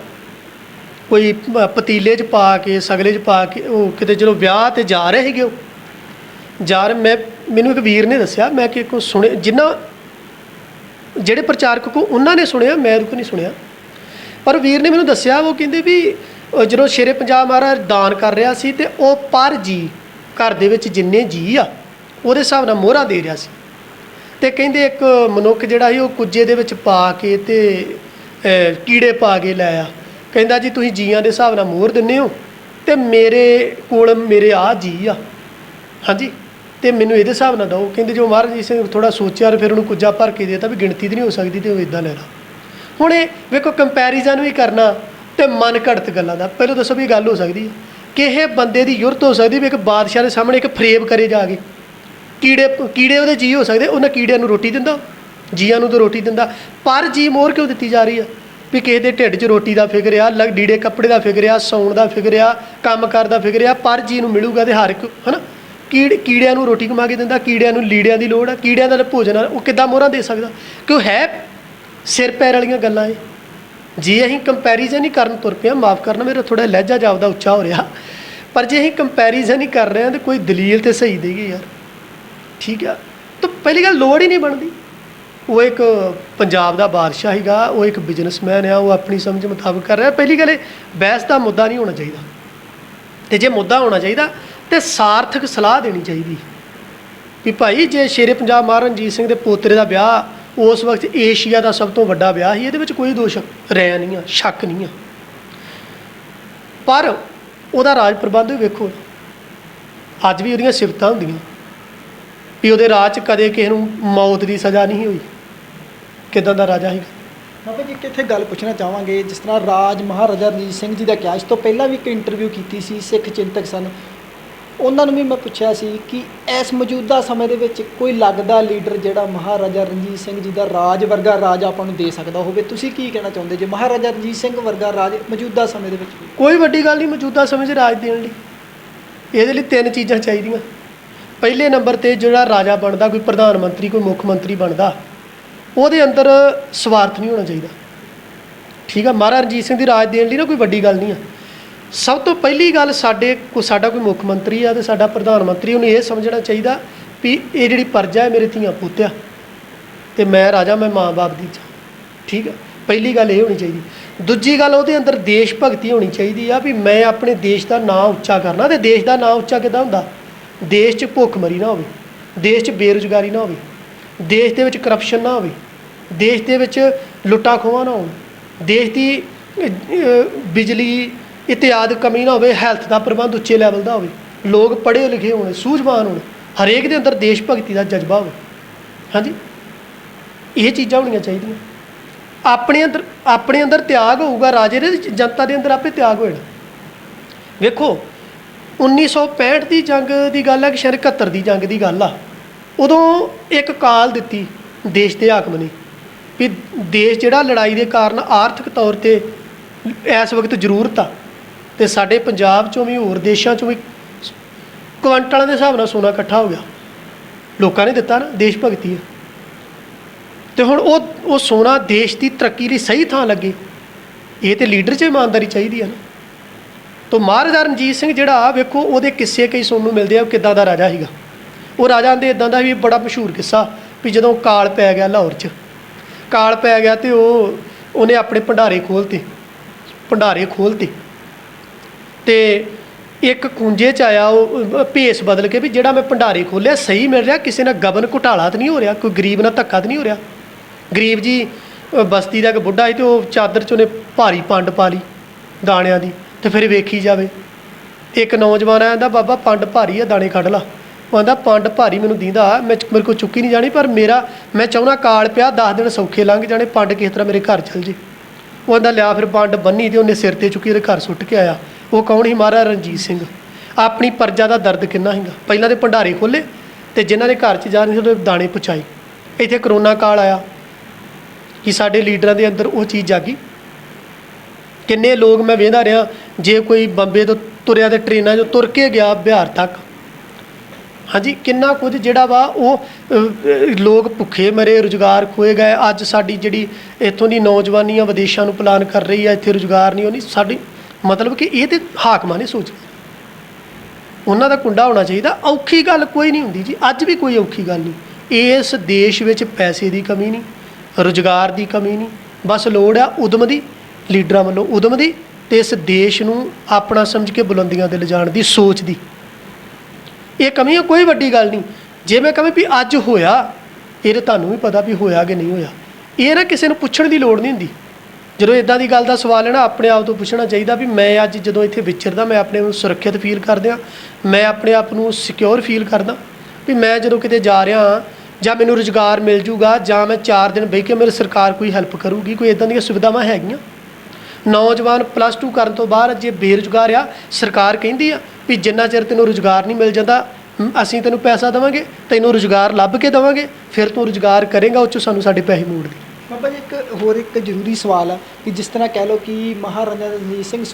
ਕੋਈ ਪਤੀਲੇ 'ਚ ਪਾ ਕੇ, ਸਗਲੇ 'ਚ ਪਾ ਕੇ, ਉਹ ਕਿਤੇ ਜਦੋਂ ਵਿਆਹ ਤੇ ਜਾ ਰਹੇ ਸੀਗੇ ਉਹ, ਜਾ ਰਹੇ, ਮੈਂ, ਮੈਨੂੰ ਇੱਕ ਵੀਰ ਨੇ ਦੱਸਿਆ, ਮੈਂ ਕਿ ਕੋ ਸੁਣੇ, ਜਿੰਨਾ ਜਿਹੜੇ ਪ੍ਰਚਾਰਕ ਕੋ ਉਹਨਾਂ ਨੇ ਸੁਣਿਆ, ਮੈਂ ਕੋ ਨਹੀਂ ਸੁਣਿਆ। ਪਰ ਵੀਰ ਨੇ ਮੈਨੂੰ ਦੱਸਿਆ, ਉਹ ਕਹਿੰਦੇ ਵੀ ਜਦੋਂ ਸ਼ੇਰੇ ਪੰਜਾਬ ਮਹਾਰਾਜ ਦਾਨ ਕਰ ਰਿਹਾ ਸੀ ਤੇ ਉਹ ਪਰ ਜੀ, ਘਰ ਦੇ ਵਿੱਚ ਜਿੰਨੇ ਜੀ ਆ, ਉਹਦੇ ਹਿਸਾਬ ਨਾਲ ਮੋਹਰਾ ਦੇ ਰਿਹਾ ਸੀ। ਤੇ ਕਹਿੰਦੇ ਇੱਕ ਮਨੁੱਖ ਜਿਹੜਾ ਸੀ, ਉਹ ਕੁੱਜੇ ਦੇ ਵਿੱਚ ਪਾ ਕੇ ਤੇ ਕੀੜੇ ਪਾ ਕੇ ਲੈ ਆ। ਕਹਿੰਦਾ ਜੀ, ਤੁਸੀਂ ਜੀਆਂ ਦੇ ਹਿਸਾਬ ਨਾਲ ਮੋਹਰ ਦਿੰਦੇ ਹੋ ਤੇ ਮੇਰੇ ਕੋਲ ਮੇਰੇ ਆ ਜੀ ਆ। ਹਾਂਜੀ? ਤੇ ਮੈਨੂੰ ਇਹਦੇ ਹਿਸਾਬ ਨਾਲ ਦਿਓ। ਕਹਿੰਦੇ ਜੋ ਮਹਾਰਾਜ ਜੀ ਸਿੰਘ ਥੋੜਾ ਸੋਚਿਆ ਤੇ ਫਿਰ ਉਹਨੂੰ ਕੁੱਜਾ ਭਰ ਕੇ ਦੇਤਾ ਵੀ ਗਿਣਤੀ ਤੇ ਨਹੀਂ ਹੋ ਸਕਦੀ ਤੇ ਉਹ ਇਦਾਂ ਲੈਣਾ ਹੁਣ ਇਹ ਵੇਖੋ ਕੰਪੈਰੀਜ਼ਨ ਵੀ ਕਰਨਾ ਤੇ ਮਨ ਘੜਤ ਗੱਲਾਂ ਦਾ। ਪਹਿਲਾਂ ਦੱਸੋ ਵੀ ਇਹ ਗੱਲ ਹੋ ਸਕਦੀ ਹੈ। ਕਿ ਇਹ ਬੰਦੇ ਦੀ ਯੁਰਤ ਹੋ ਸਕਦੀ ਵੀ ਇੱਕ ਬਾਦਸ਼ਾਹ ਦੇ ਸਾਹਮਣੇ ਇੱਕ ਫਰੇਬ ਕਰੇ ਜਾ ਕੇ। ਕੀੜੇ ਕੀੜੇ ਉਹਦੇ ਜੀ ਹੋ ਸਕਦੇ, ਉਹਨਾਂ ਕੀੜਿਆਂ ਨੂੰ ਰੋਟੀ ਦਿੰਦਾ, ਜੀਆਂ ਨੂੰ ਤਾਂ ਰੋਟੀ ਦਿੰਦਾ। ਪਰ ਜੀ ਮੋਹਰ ਕਿਉਂ ਦਿੱਤੀ ਜਾ ਰਹੀ ਆ? ਵੀ ਕਿਸੇ ਦੇ ਢਿੱਡ 'ਚ ਰੋਟੀ ਦਾ ਫਿਕਰ ਆ, ਲੱਗ, ਡੀੜੇ ਕੱਪੜੇ ਦਾ ਫਿਕਰ ਆ, ਸੌਣ ਦਾ ਫਿਕਰ ਆ ਕੰਮ ਕਾਰ ਦਾ ਫਿਕਰ ਆ, ਪਰ ਜੀ ਨੂੰ ਮਿਲੂਗਾ ਤੇ ਹਰ ਇੱਕ, ਹਨਾ? ਕੀੜ, ਕੀੜਿਆਂ ਨੂੰ ਰੋਟੀ ਕਮਾ ਕੇ ਦਿੰਦਾ, ਕੀੜਿਆਂ ਨੂੰ ਲੀੜਿਆਂ ਦੀ ਲੋੜ ਆ, ਕੀੜਿਆਂ ਦਾ ਭੋਜਨ ਆ, ਉਹ ਕਿੱਦਾਂ ਮੋਹਰਾਂ ਦੇ ਸਕਦਾ? ਕਿਉਂ ਹੈ ਸਿਰ ਪੈਰ ਵਾਲੀਆਂ ਗੱਲਾਂ ਇਹ? ਜੇ ਅਸੀਂ ਕੰਪੈਰੀਜ਼ਨ ਹੀ ਕਰਨ ਤੁਰ ਪਿਆ ਮਾਫ ਕਰਨਾ ਮੇਰਾ ਥੋੜਾ ਲਹਿਜਾ ਜਾਪਦਾ ਉੱਚਾ ਹੋ ਰਿਹਾ। ਪਰ ਜੇ ਅਸੀਂ ਕੰਪੈਰੀਜ਼ਨ ਹੀ ਕਰ ਰਹੇ ਹਾਂ, ਤੇ ਕੋਈ ਦਲੀਲ ਤੇ ਸਹੀ ਦੇਗੀ ਯਾਰ। ਠੀਕ ਆ। ਤਾਂ ਪਹਿਲੀ ਗੱਲ ਲੋੜ ਹੀ ਨਹੀਂ ਬਣਦੀ। ਉਹ ਇੱਕ ਪੰਜਾਬ ਦਾ ਬਾਦਸ਼ਾਹ ਹੈਗਾ ਉਹ ਇੱਕ ਬਿਜ਼ਨਸਮੈਨ ਆ, ਉਹ ਆਪਣੀ ਸਮਝ ਮੁਤਾਬਕ ਕਰ ਰਿਹਾ। ਪਹਿਲੀ ਗੱਲ ਇਹ, ਬਹਿਸ ਦਾ ਮੁੱਦਾ ਨਹੀਂ ਹੋਣਾ ਚਾਹੀਦਾ। ਤੇ ਜੇ ਮੁੱਦਾ ਹੋਣਾ ਚਾਹੀਦਾ, ਤੇ ਸਾਰਥਕ ਸਲਾਹ ਦੇਣੀ ਚਾਹੀਦੀ। ਵੀ ਭਾਈ, ਜੇ ਸ਼ੇਰੇ ਪੰਜਾਬ ਮਹਾਰਾਜ ਰਣਜੀਤ ਸਿੰਘ ਦੇ ਪੋਤਰੇ ਦਾ ਵਿਆਹ, ਉਸ ਵਕਤ ਏਸ਼ੀਆ ਦਾ ਸਭ ਤੋਂ ਵੱਡਾ ਵਿਆਹ ਸੀ, ਇਹਦੇ ਵਿੱਚ ਕੋਈ ਦੋਸ਼ ਰਹਿ ਨਹੀਂ ਆ, ਸ਼ੱਕ ਨਹੀਂ ਆ। ਪਰ ਉਹਦਾ ਰਾਜ ਪ੍ਰਬੰਧ ਵੀ ਵੇਖੋ। ਅੱਜ ਵੀ ਉਹਦੀਆਂ ਸਿਫਤਾਂ ਹੁੰਦੀਆਂ। ਵੀ ਉਹਦੇ ਰਾਜ 'ਚ ਕਦੇ ਕਿਸੇ ਨੂੰ ਮੌਤ ਦੀ ਸਜ਼ਾ ਨਹੀਂ ਹੋਈ। ਕਿਦਾਂ ਦਾ ਰਾਜਾ ਸੀ? ਬਾਬਾ ਜੀ ਕਿੱਥੇ ਗੱਲ ਪੁੱਛਣਾ ਚਾਹਾਂਗੇ ਜਿਸ ਤਰ੍ਹਾਂ ਰਾਜ ਮਹਾਰਾਜਾ ਰਣਜੀਤ ਸਿੰਘ ਜੀ ਦਾ ਕਿਹਾ ਇਸ ਤੋਂ ਪਹਿਲਾਂ ਵੀ ਇੱਕ ਇੰਟਰਵਿਊ ਕੀਤੀ ਸੀ ਸਿੱਖ ਚਿੰਤਕ ਸਨ। ਉਹਨਾਂ ਨੂੰ ਵੀ ਮੈਂ ਪੁੱਛਿਆ ਸੀ ਕਿ ਇਸ ਮੌਜੂਦਾ ਸਮੇਂ ਦੇ ਵਿੱਚ ਕੋਈ ਲੱਗਦਾ ਲੀਡਰ ਜਿਹੜਾ ਮਹਾਰਾਜਾ ਰਣਜੀਤ ਸਿੰਘ ਜੀ ਦਾ ਰਾਜ ਵਰਗਾ ਰਾਜ ਆਪਾਂ ਨੂੰ ਦੇ ਸਕਦਾ ਹੋਵੇ? ਤੁਸੀਂ ਕੀ ਕਹਿਣਾ ਚਾਹੁੰਦੇ? ਜੇ ਮਹਾਰਾਜਾ ਰਣਜੀਤ ਸਿੰਘ ਵਰਗਾ ਰਾਜ ਮੌਜੂਦਾ ਸਮੇਂ ਦੇ ਵਿੱਚ? ਕੋਈ ਵੱਡੀ ਗੱਲ ਨਹੀਂ ਮੌਜੂਦਾ ਸਮੇਂ 'ਚ ਰਾਜ ਦੇਣ ਲਈ। ਇਹਦੇ ਲਈ ਤਿੰਨ ਚੀਜ਼ਾਂ ਚਾਹੀਦੀਆਂ। ਪਹਿਲੇ ਨੰਬਰ ਤੇ ਜਿਹੜਾ ਰਾਜਾ ਬਣਦਾ, ਕੋਈ ਪ੍ਰਧਾਨ ਮੰਤਰੀ, ਕੋਈ ਮੁੱਖ ਮੰਤਰੀ ਬਣਦਾ, ਉਹਦੇ ਅੰਦਰ ਸਵਾਰਥ ਨਹੀਂ ਹੋਣਾ ਚਾਹੀਦਾ। ਠੀਕ ਆ, ਮਹਾਰਾਜਾ ਰਣਜੀਤ ਸਿੰਘ ਦੀ ਰਾਜ ਦੇਣ ਲਈ ਨਾ ਕੋਈ ਵੱਡੀ ਗੱਲ ਨਹੀਂ ਆ। ਸਭ ਤੋਂ ਪਹਿਲੀ ਗੱਲ ਸਾਡੇ ਕੋ, ਸਾਡਾ ਕੋਈ ਮੁੱਖ ਮੰਤਰੀ ਆ ਤੇ ਸਾਡਾ ਪ੍ਰਧਾਨ ਮੰਤਰੀ, ਉਹਨੂੰ ਇਹ ਸਮਝਣਾ ਚਾਹੀਦਾ ਵੀ ਇਹ ਜਿਹੜੀ ਪਰਜਾ ਹੈ, ਮੇਰੇ ਧੀਆਂ ਪੋਤਿਆ, ਤੇ ਮੈਂ ਰਾਜਾ, ਮੈਂ ਮਾਂ-ਬਾਪ ਦੀ ਚਾਹ। ਠੀਕ ਆ, ਪਹਿਲੀ ਗੱਲ ਇਹ ਹੋਣੀ ਚਾਹੀਦੀ। ਦੂਜੀ ਗੱਲ, ਉਹਦੇ ਅੰਦਰ ਦੇਸ਼ ਭਗਤੀ ਹੋਣੀ ਚਾਹੀਦੀ ਆ ਵੀ ਮੈਂ ਆਪਣੇ ਦੇਸ਼ ਦਾ ਨਾਂ ਉੱਚਾ ਕਰਨਾ, ਤੇ ਦੇਸ਼ ਦਾ ਨਾਂ ਉੱਚਾ ਕਿੱਦਾਂ ਹੁੰਦਾ? ਦੇਸ਼ 'ਚ ਭੁੱਖਮਰੀ ਨਾ ਹੋਵੇ, ਦੇਸ਼ 'ਚ ਬੇਰੁਜ਼ਗਾਰੀ ਨਾ ਹੋਵੇ, ਦੇਸ਼ ਦੇ ਵਿੱਚ ਕਰਪਸ਼ਨ ਨਾ ਹੋਵੇ, ਦੇਸ਼ ਦੇ ਵਿੱਚ ਲੁੱਟਾਂ ਖੋਹਾਂ ਨਾ ਹੋਣ, ਦੇਸ਼ ਦੀ ਬਿਜਲੀ ਇਤਿਆਦ ਕਮੀ ਨਾ ਹੋਵੇ ਹੈਲਥ ਦਾ ਪ੍ਰਬੰਧ ਉੱਚੇ ਲੈਵਲ ਦਾ ਹੋਵੇ, ਲੋਕ ਪੜ੍ਹੇ ਲਿਖੇ ਹੋਣ, ਸੂਝਵਾਨ ਹੋਣ, ਹਰੇਕ ਦੇ ਅੰਦਰ ਦੇਸ਼ ਭਗਤੀ ਦਾ ਜਜ਼ਬਾ ਹੋਵੇ। ਹਾਂਜੀ? ਇਹ ਚੀਜ਼ਾਂ ਹੋਣੀਆਂ ਚਾਹੀਦੀਆਂ। ਆਪਣੇ ਅੰਦਰ ਆਪਣੇ ਅੰਦਰ ਤਿਆਗ ਹੋਊਗਾ, ਰਾਜੇ ਦੇ ਜਨਤਾ ਦੇ ਅੰਦਰ ਆਪੇ ਤਿਆਗ ਹੋਏਗਾ ਵੇਖੋ 1965 ਦੀ ਜੰਗ ਦੀ ਗੱਲ ਹੈ ਕਿ ਸ਼ਾਇਦ 71 ਦੀ ਜੰਗ ਦੀ ਗੱਲ ਆ। ਉਦੋਂ ਇੱਕ ਕਾਲ ਦਿੱਤੀ ਦੇਸ਼ ਦੇ ਹਾਕਮ ਨੇ ਵੀ ਦੇਸ਼ ਜਿਹੜਾ ਲੜਾਈ ਦੇ ਕਾਰਨ ਆਰਥਿਕ ਤੌਰ ਤੇ ਇਸ ਵਕਤ ਜ਼ਰੂਰਤ ਆ ਤੇ ਸਾਡੇ ਪੰਜਾਬ ਚੋਂ ਵੀ, ਹੋਰ ਦੇਸ਼ਾਂ ਚੋਂ ਵੀ ਕੁਇੰਟਲਾਂ ਦੇ ਹਿਸਾਬ ਨਾਲ ਸੋਨਾ ਇਕੱਠਾ ਹੋ ਗਿਆ। ਲੋਕਾਂ ਨੇ ਦਿੱਤਾ ਨਾ, ਦੇਸ਼ ਭਗਤੀ ਆ। ਤੇ ਹੁਣ ਉਹ ਉਹ ਸੋਨਾ ਦੇਸ਼ ਦੀ ਤਰੱਕੀ ਲਈ ਸਹੀ ਥਾਂ ਲੱਗੇ। ਇਹ ਤੇ ਲੀਡਰ 'ਚ ਇਮਾਨਦਾਰੀ ਚਾਹੀਦੀ ਹੈ ਨਾ। ਤੋ ਮਹਾਰਾਜਾ ਰਣਜੀਤ ਸਿੰਘ ਜਿਹੜਾ ਵੇਖੋ, ਉਹਦੇ ਕਿੱਸੇ ਕਈ ਸੁਣਨ ਨੂੰ ਮਿਲਦੇ ਆ ਉਹ ਕਿੱਦਾਂ ਦਾ ਰਾਜਾ ਸੀਗਾ। ਉਹ ਰਾਜਾ ਦੇ ਇਦਾਂ ਦਾ ਵੀ ਬੜਾ ਮਸ਼ਹੂਰ ਕਿੱਸਾ ਵੀ ਜਦੋਂ ਕਾਲ ਪੈ ਗਿਆ ਲਾਹੌਰ 'ਚ। ਕਾਲ ਪੈ ਗਿਆ ਤੇ ਉਹ, ਉਹਨੇ ਆਪਣੇ ਭੰਡਾਰੇ ਖੋਲ੍ਹਤੇ ਭੰਡਾਰੇ ਖੋਲ੍ਹਤੇ ਤੇ ਇੱਕ ਕੁੰਜੇ ਚ ਆਇਆ, ਉਹ ਭੇਸ ਬਦਲ ਕੇ ਵੀ ਜਿਹੜਾ ਮੈਂ ਭੰਡਾਰੇ ਖੋਲਿਆ, ਸਹੀ ਮਿਲ ਰਿਹਾ, ਕਿਸੇ ਨਾਲ ਗਬਨ ਘੁਟਾਲਾ ਤਾਂ ਨਹੀਂ ਹੋ ਰਿਹਾ, ਕੋਈ ਗਰੀਬ ਨਾਲ ਧੱਕਾ ਤਾਂ ਨਹੀਂ ਹੋ ਰਿਹਾ। ਗਰੀਬ ਜੀ ਬਸਤੀ ਦਾ ਇੱਕ ਬੁੱਢਾ ਸੀ ਤੇ ਉਹ ਚਾਦਰ ਚ ਉਹਨੇ ਭਾਰੀ ਪੰਡ ਪਾ ਲਈ ਦਾਣਿਆਂ ਦੀ। ਤੇ ਫਿਰ ਵੇਖੀ ਜਾਵੇ। ਇੱਕ ਨੌਜਵਾਨ ਆਂਦਾ ਬਾਬਾ, ਪੰਡ ਭਾਰੀ ਆ, ਦਾਣੇ ਕੱਢ ਲਾ। ਉਹ ਕਹਿੰਦਾ ਪੰਡ ਭਾਰੀ ਮੈਨੂੰ ਦੀਂਦਾ, ਮੈਂ ਮੇਰੇ ਕੋਲ ਚੁੱਕੀ ਨਹੀਂ ਜਾਣੀ, ਪਰ ਮੇਰਾ, ਮੈਂ ਚਾਹੁੰਦਾ ਕਾਲ ਪਿਆ 10 ਦਿਨ ਸੌਖੇ ਲੰਘ ਜਾਣੇ, ਪੰਡ ਕਿਸ ਤਰ੍ਹਾਂ ਮੇਰੇ ਘਰ ਚਲ ਜੇ। ਉਹ ਕਹਿੰਦਾ ਲਿਆ ਫਿਰ ਪੰਡ ਬੰਨੀ ਤੇ ਉਹਨੇ ਸਿਰ ਤੇ ਚੁੱਕੀ, ਉਹਦੇ ਘਰ ਸੁੱਟ ਕੇ ਆਇਆ। ਉਹ ਕੌਣ ਸੀ? ਮਹਾਰਾਜਾ ਰਣਜੀਤ ਸਿੰਘ। ਆਪਣੀ ਪਰਜਾ ਦਾ ਦਰਦ ਕਿੰਨਾ ਹੈਗਾ ਪਹਿਲਾਂ ਦੇ ਭੰਡਾਰੇ ਖੋਲੇ ਤੇ ਜਿਨ੍ਹਾਂ ਦੇ ਘਰ 'ਚ ਜਾ ਰਹੇ ਸੀ, ਉਹਦੇ ਦਾਣੇ ਪਹੁੰਚਾਏ ਇੱਥੇ ਕਰੋਨਾ ਕਾਲ ਆਇਆ ਕਿ ਸਾਡੇ ਲੀਡਰਾਂ ਦੇ ਅੰਦਰ ਉਹ ਚੀਜ਼ ਜਾਗੀ। ਕਿੰਨੇ ਲੋਕ ਮੈਂ ਵੇਖਦਾ ਰਿਹਾ ਜੇ ਕੋਈ ਬੰਬੇ ਤੋਂ ਤੁਰਿਆ ਤੇ ਟ੍ਰੇਨਾਂ 'ਚੋਂ ਤੁਰ ਕੇ ਗਿਆ ਬਿਹਾਰ ਤੱਕ, ਹਾਂਜੀ, ਕਿੰਨਾ ਕੁਝ ਜਿਹੜਾ ਵਾ ਉਹ ਲੋਕ ਭੁੱਖੇ ਮਰੇ, ਰੁਜ਼ਗਾਰ ਖੋਏ ਗਏ। ਅੱਜ ਸਾਡੀ ਜਿਹੜੀ ਇੱਥੋਂ ਦੀ ਨੌਜਵਾਨੀ ਆ ਵਿਦੇਸ਼ਾਂ ਨੂੰ ਪਲਾਨ ਕਰ ਰਹੀ ਆ, ਇੱਥੇ ਰੁਜ਼ਗਾਰ ਨਹੀਂ ਹੋਣੀ ਸਾਡੀ ਮਤਲਬ ਕਿ ਇਹ ਤੇ ਹਾਕਮਾਂ ਨੇ ਸੋਚ ਉਹਨਾਂ ਦਾ ਕੁੰਡਾ ਹੋਣਾ ਚਾਹੀਦਾ। ਔਖੀ ਗੱਲ ਕੋਈ ਨਹੀਂ ਹੁੰਦੀ ਜੀ। ਅੱਜ ਵੀ ਕੋਈ ਔਖੀ ਗੱਲ ਨਹੀਂ। ਇਸ ਦੇਸ਼ ਵਿੱਚ ਪੈਸੇ ਦੀ ਕਮੀ ਨਹੀਂ, ਰੁਜ਼ਗਾਰ ਦੀ ਕਮੀ ਨਹੀਂ। ਬਸ ਲੋੜ ਆ ਉਦਮ ਦੀ, ਲੀਡਰਾਂ ਵੱਲੋਂ ਉਦਮ ਦੀ ਤੇ ਇਸ ਦੇਸ਼ ਨੂੰ ਆਪਣਾ ਸਮਝ ਕੇ ਬੁਲੰਦੀਆਂ ਤੇ ਲਿਜਾਣ ਦੀ ਸੋਚ ਦੀ। ਇਹ ਕਮੀ ਆ ਕੋਈ ਵੱਡੀ ਗੱਲ ਨਹੀਂ। ਜੇ ਮੈਂ ਕਹਾਂ ਵੀ ਅੱਜ ਹੋਇਆ, ਇਹ ਤਾਂ ਤੁਹਾਨੂੰ ਵੀ ਪਤਾ ਵੀ ਹੋਇਆ ਕਿ ਨਹੀਂ ਹੋਇਆ। ਇਹ ਨਾ ਕਿਸੇ ਨੂੰ ਪੁੱਛਣ ਦੀ ਲੋੜ ਨਹੀਂ ਹੁੰਦੀ। ਜਦੋਂ ਇਦਾਂ ਦੀ ਗੱਲ ਦਾ ਸਵਾਲ ਹੈ ਨਾ, ਆਪਣੇ ਆਪ ਤੋਂ ਪੁੱਛਣਾ ਚਾਹੀਦਾ ਵੀ ਮੈਂ ਅੱਜ ਜਦੋਂ ਇੱਥੇ ਵਿਚਰਦਾ, ਮੈਂ ਆਪਣੇ ਨੂੰ ਸੁਰੱਖਿਅਤ ਫੀਲ ਕਰਦਿਆਂ ਮੈਂ ਆਪਣੇ ਆਪ ਨੂੰ ਸਿਕਿਉਰ ਫੀਲ ਕਰਦਾ। ਵੀ ਮੈਂ ਜਦੋਂ ਕਿਤੇ ਜਾ ਰਿਹਾ ਹਾਂ, ਜਾਂ ਮੈਨੂੰ ਰੁਜ਼ਗਾਰ ਮਿਲ ਜੂਗਾ, ਜਾਂ ਮੈਂ 4 ਦਿਨ ਬਹਿ ਕੇ ਮੇਰੇ ਸਰਕਾਰ ਕੋਈ ਹੈਲਪ ਕਰੂਗੀ, ਕੋਈ ਇਦਾਂ ਦੀਆਂ ਸੁਵਿਧਾਵਾਂ ਹੈਗੀਆਂ। ਨੌਜਵਾਨ ਪਲੱਸ 2 ਕਰਨ ਤੋਂ ਬਾਅਦ ਜੇ ਬੇਰੁਜ਼ਗਾਰ ਆ। ਸਰਕਾਰ ਕਹਿੰਦੀ ਆ ਵੀ ਜਿੰਨਾ ਚਿਰ ਤੈਨੂੰ ਰੁਜ਼ਗਾਰ ਨਹੀਂ ਮਿਲ ਜਾਂਦਾ ਅਸੀਂ ਤੈਨੂੰ ਪੈਸਾ ਦੇਵਾਂਗੇ, ਤੈਨੂੰ ਰੁਜ਼ਗਾਰ ਲੱਭ ਕੇ ਦੇਵਾਂਗੇ, ਫਿਰ ਤੂੰ ਰੁਜ਼ਗਾਰ ਕਰੇਗਾ, ਉਹ 'ਚੋਂ ਸਾਨੂੰ ਸਾਡੇ ਪੈਸੇ ਮੋੜ ਦੇ ਬਾਬਾ ਜੀ, ਇੱਕ ਹੋਰ ਇੱਕ ਜ਼ਰੂਰੀ ਸਵਾਲ ਆ ਕਿ ਜਿਸ ਤਰ੍ਹਾਂ ਕਹਿ ਲਓ ਕਿ ਮਹਾਰਾਜਾ ਰਣਜੀਤ ਸਿੰਘ